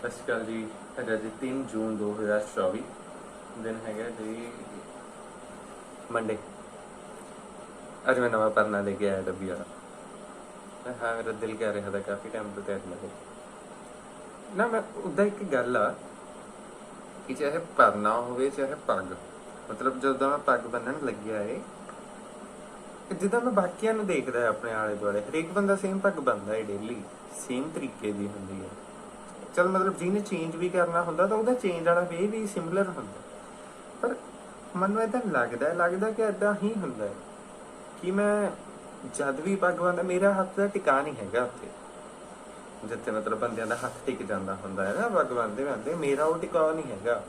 ਸਤਿ ਸ਼੍ਰੀ ਅਕਾਲ ਜੀ। ਅੱਜ ਜੀ 3 ਜੂਨ 2024 ਦਿਨ ਹੈਗਾ ਜੀ ਮੰਡੇ ਅੱਜ ਮੈਂ ਨਵਾਂ ਪਰਨਾ ਲੈ ਕੇ ਆਇਆ ਡੱਬੀ ਵਾਲਾ। ਹਾਂ ਮੇਰਾ ਦਿਲ ਕਰ ਰਿਹਾ था ਕਾਫੀ ਟਾਈਮ ਤੋਂ ਤੈਨੂੰ ਮਿਲੇ ਨਾ, ਮੈਂ ਉਦਾਂ ਇੱਕ ਗੱਲ ਆ ਕਿ ਚਾਹੇ ਪਰਨਾ ਹੋਵੇ, ਚਾਹੇ ਪੱਗ। ਮਤਲਬ ਜਦੋਂ ਮੈਂ ਪੱਗ ਬੰਨਣ ਲੱਗਿਆ ਏ ਕਿ ਜਿੱਦਾਂ ਮੈਂ ਬਾਕੀਆਂ ਨੂੰ ਦੇਖਦਾ ਆਪਣੇ ਆਲੇ ਦੁਆਲੇ ਹਰੇਕ ਬੰਦਾ ਸੇਮ ਪੱਗ ਬੰਨਦਾ ਹੈ ਡੇਲੀ ਸੇਮ ਤਰੀਕੇ ਦੀ ਹੁੰਦੀ ਹੈ ਚਲ ਮਤਲਬ ਜਿਹਨੇ ਚੇਂਜ ਵੀ ਕਰਨਾ ਹੁੰਦਾ ਤਾਂ ਉਹਦਾ ਚੇਂਜ ਵਾਲਾ ਵੇ ਵੀ ਸਿਮਿਲਰ ਹੁੰਦਾ। ਪਰ ਮੈਨੂੰ ਇਦਾਂ ਲੱਗਦਾ ਲੱਗਦਾ ਕਿ ਇਦਾਂ ਹੀ ਹੁੰਦਾ। ਹੈ ਕਿ ਮੈਂ ਜਦ ਵੀ ਪੱਗ ਬੰਨਦਾ ਮੇਰਾ ਹੱਥ ਦਾ ਟਿਕਾ ਨਹੀਂ ਹੈਗਾ ਉੱਥੇ। ਜਿੱਥੇ ਮਤਲਬ ਬੰਦਿਆਂ ਦਾ ਹੱਥ ਟਿਕ ਜਾਂਦਾ ਹੁੰਦਾ ਹੈ ਨਾ ਪੱਗ ਬੰਨਦੇ ਬੰਨਦੇ ਮੇਰਾ ਉਹ ਟਿਕਾ ਨਹੀਂ ਹੈਗਾ।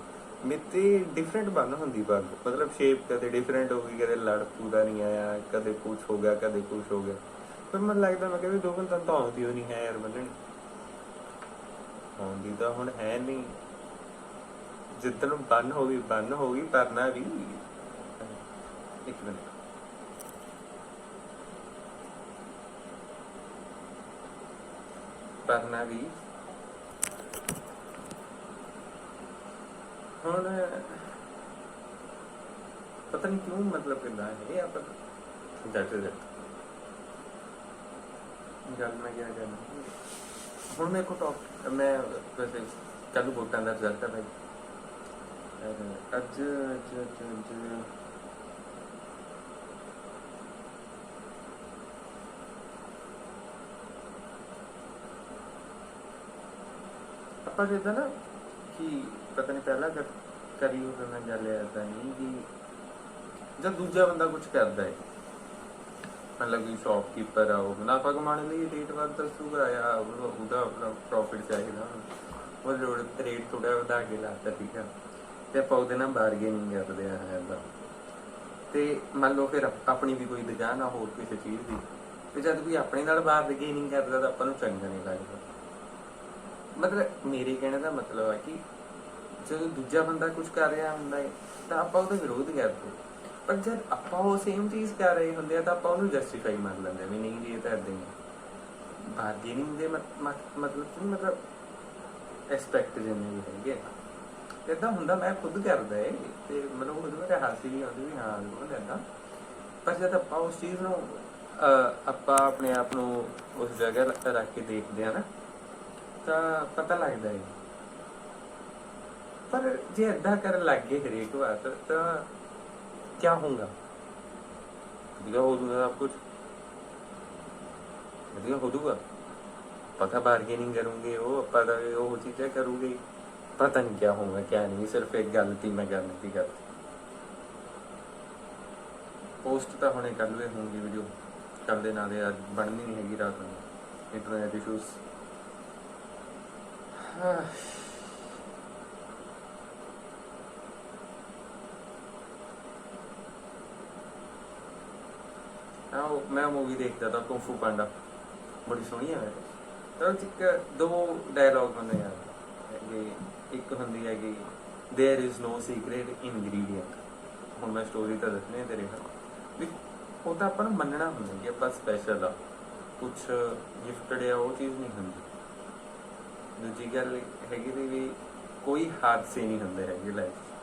ਮੇਤੇ ਡਿਫਰੈਂਟ ਬੰਨ ਹੁੰਦੀ ਪੱਗ। ਮਤਲਬ ਸ਼ੇਪ ਕਦੇ ਡਿਫਰੈਂਟ ਹੋ ਗਈ, ਕਦੇ ਲੜ ਪੂਰਾ ਨਹੀਂ ਆਇਆ, ਕਦੇ ਕੁਝ ਹੋ ਗਿਆ, ਕਦੇ ਕੁਝ ਹੋ ਗਿਆ। ਪਰ ਮੈਨੂੰ ਲੱਗਦਾ ਮੈਂ ਕਹਿੰਦਾ ਦੋ ਬੰਦਾਂ ਤਾਂ ਆਉਂਦੀ ਹੋ ਨਹੀਂ ਹੈ ਯਾਰ ਬੰਨਣੀ ਆਉਂਦੀ ਤਾਂ ਹੁਣ ਹੈ ਨਹੀਂ। ਜਿੱਦਣ ਬੰਨ ਹੋ ਗਈ, ਬੰਨ ਹੋ ਗਈ, ਪਰਨਾ ਵੀ। ਇੱਕ ਮਿੰਟ। ਪਰਨਾ ਵੀ। ਹੁਣ ਪਤਾ ਨਹੀਂ ਕਿਉਂ ਮਤਲਬ ਕਿੰਦਾ ਹੈ, ਇਹ ਆਪਾਂ ਜੱਟ ਜੱਟ ਗੱਲ ਮੈਂ ਕਿਹਾ ਕਰਨਾ ਹੁਣ ਮੇਰੇ ਕੋ ਟੌਪ ਮੈਂ ਵੈਸੇ ਕੱਲ ਵੋਟਾਂ ਦਾ ਰਿਜ਼ਲਟ ਹੈ ਭਾਈ। ਅੱਜ ਅੱਜ ਅੱਜ ਅੱਜ। ਆਪਾਂ ਜਿੱਦਾਂ ਨਾ ਕਿ ਪਤਾ ਨਹੀਂ ਪਹਿਲਾਂ ਕਰ ਕਰੀ ਉਹ ਮੈਂ ਗੱਲ ਆਦਾ ਨਹੀਂ ਕਿ ਜਦ ਦੂਜਾ ਬੰਦਾ ਕੁਝ ਕਰਦਾ ਹੈ। ਮਤਲਬ ਕਿ ਸ਼ਾਪਕੀਪਰ ਆ ਉਹ। ਮੁਨਾਫਾ ਕਮਾਉਣ ਲਈ ਰੇਟ ਵੱਧ ਦੱਸੂਗਾ ਜਾਂ ਉਹ- ਉਹਦਾ ਆਪਣਾ ਪ੍ਰੋਫਿਟ ਚਾਹੀਦਾ। ਉਹ ਰੋਡ ਰੇਟ ਥੋੜਾ ਵਧਾ ਕੇ ਲਾਤਾ, ਠੀਕ ਆ। ਤੇ ਆਪਾਂ ਉਹਦੇ ਨਾਲ ਬਾਰਗੇਨਿੰਗ ਕਰਦੇ ਆ, ਹੈ ਤੇ ਮੰਨ ਲਓ ਫਿਰ ਆਪ- ਆਪਣੀ ਵੀ ਕੋਈ ਦੁਕਾਨ ਆ, ਹੋਰ ਕਿਸੇ ਚੀਜ਼ ਦੀ। ਤੇ ਜਦ ਵੀ ਆਪਣੇ ਨਾਲ ਬਾਰਗੇਨਿੰਗ ਕਰਦਾ ਤਾਂ ਆਪਾਂ ਨੂੰ ਚੰਗਾ ਨਹੀਂ ਲੱਗਦਾ। ਮਤਲਬ ਮੇਰੇ ਕਹਿਣ ਦਾ ਮਤਲਬ ਆ ਕਿ ਜਦੋਂ ਦੂਜਾ ਬੰਦਾ ਕੁਝ ਕਰ ਰਿਹਾ ਹੁੰਦਾ ਹੈ ਤਾਂ ਆਪਾਂ ਉਹਦਾ ਵਿਰੋਧ ਕਰਦੇ। ਪਰ ਜਦ ਆਪਾਂ ਉਹ ਸੇਮ ਚੀਜ਼ ਕਰ ਰਹੇ ਹੁੰਦੇ ਆ ਤਾਂ ਆਪਾਂ ਉਹਨੂੰ ਜਸਟੀਫਾਈ ਮੰਨ ਲੈਂਦੇ ਆ ਵੀ ਨਹੀਂ ਜੀ, ਇਹ ਤਾਂ ਇਦਾਂ ਹੀ ਹੈ ਬਾਰਗੇਨਿੰਗ ਦੇ ਮਤਲਬ ਕੀ ਮਤਲਬ ਐਕਸਪੈਕਟ ਜਿੰਨੇ ਵੀ ਹੈਗੇ ਇਦਾਂ ਹੁੰਦਾ, ਮੈਂ ਖੁਦ ਕਰਦਾ ਏ, ਤੇ ਮੈਨੂੰ ਖੁਦ ਮੇਰੇ ਹਾਸੀ ਨਹੀਂ ਆਉਂਦੀ ਵੀ ਹਾਂ ਉਹ ਲੈਂਦਾ ਪਰ ਜਦ ਆਪਾਂ ਉਸ ਚੀਜ਼ ਨੂੰ ਆਪਾਂ ਆਪਣੇ ਆਪ ਨੂੰ ਉਸ ਜਗ੍ਹਾ ਰੱਖ ਕੇ ਦੇਖਦੇ ਆ ਨਾ, ਤਾਂ ਪਤਾ ਲੱਗਦਾ ਹੈ ਪਰ ਜੇ ਏਦਾਂ ਕਰਨ ਲੱਗ ਗਏ ਹਰੇਕ ਵਾਰ, ਤਾਂ- ਤਾਂ ਕੀ ਹੋਊਗਾ ਵਧੀਆ ਹੋ ਜਾਊਗਾ ਸਭ ਵਧੀਆ ਹੋ ਜਾਊਗਾ ਪਤਾ ਬਾਰਗੇਨਿੰਗ ਕਰੂੰਗੇ ਉਹ ਆਪਾਂ ਦਾ ਉਹ ਚੀਜ਼ਾਂ ਕਰੂਗੇ ਪਤਾ ਨਹੀਂ ਕੀ ਹੋਊਗਾ ਕੀ ਨਹੀਂ ਸਿਰਫ ਇੱਕ ਗੱਲ ਤੀ ਮੈਂ ਕਰਨ ਦੀ ਗੱਲ ਪੋਸਟ ਤਾਂ ਹੁਣੇ ਕਰ ਲਵੇ ਹੋਊਗੀ ਵੀਡੀਓ ਕੱਲ ਦੇ ਨਾਲ ਅੱਜ ਬਣਨੀ ਨਹੀਂ ਹੈਗੀ ਰਾਤ ਨੂੰ ਇੰਟਰਨੈਟ ਇਸ਼ੂਸ ਆਹ ਮੈਂ ਮੂਵੀ ਦੇਖਦਾ ਤਾਂ ਕੁੰਫੂ ਪਾਂਡਾ ਬੜੀ ਸੋਹਣੀ ਹੈ ਵੈਸੇ ਤਾਂ ਉਹ 'ਚ ਇੱਕ ਦੋ ਡਾਇਲੌਗ ਹੁੰਦੇ ਆ ਹੈਗੇ ਇੱਕ ਹੁੰਦੀ ਹੈਗੀ there is no secret ingredient ਹੁਣ ਮੈਂ ਸਟੋਰੀ ਤਾਂ ਦੱਸਣੀ ਹੈ ਤੇਰੇ ਨਾਲ ਵੀ ਉਹ ਤਾਂ ਆਪਾਂ ਨੂੰ ਮੰਨਣਾ ਹੁੰਦਾ ਕਿ ਆਪਾਂ ਸਪੈਸ਼ਲ ਆ ਕੁਝ ਗਿਫਟਡ ਆ ਉਹ ਚੀਜ਼ ਨਹੀਂ ਹੁੰਦੀ ਦੂਜੀ ਗੱਲ ਹੈਗੀ ਦੀ ਵੀ ਕੋਈ ਹਾਦਸੇ ਨਹੀਂ ਹੁੰਦੇ ਹੈਗੇ ਲਾਈਫ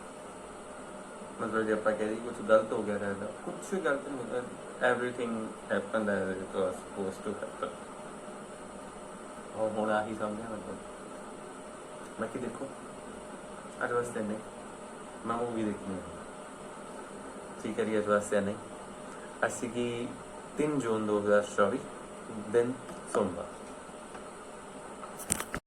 ਮਤਲਬ ਜੇ ਆਪਾਂ ਕਹਦੇ ਕੁਝ ਗਲਤ ਹੋ ਗਿਆ ਰਹਿਦਾ ਕੁਝ ਗਲਤ ਨਹੀਂ ਹੁੰਦਾ everything happened as it was supposed to happen ਉਹ ਹੁਣ ਆਹੀ ਸਮਝਿਆ ਮਤਲਬ ਬਾਕੀ ਦੇਖੋ ਅੱਜ ਵਾਸਤੇ ਨਹੀਂ ਮੈਂ ਮੂਵੀ ਦੇਖਣੀ ਹੈ ਠੀਕ ਹੈ ਜੀ ਅੱਜ ਵਾਸਤੇ ਨਹੀਂ ਅਸੀਂ ਕੀ 3 ਜੂਨ 2024 ਦਿਨ ਸੋਮਵਾਰ।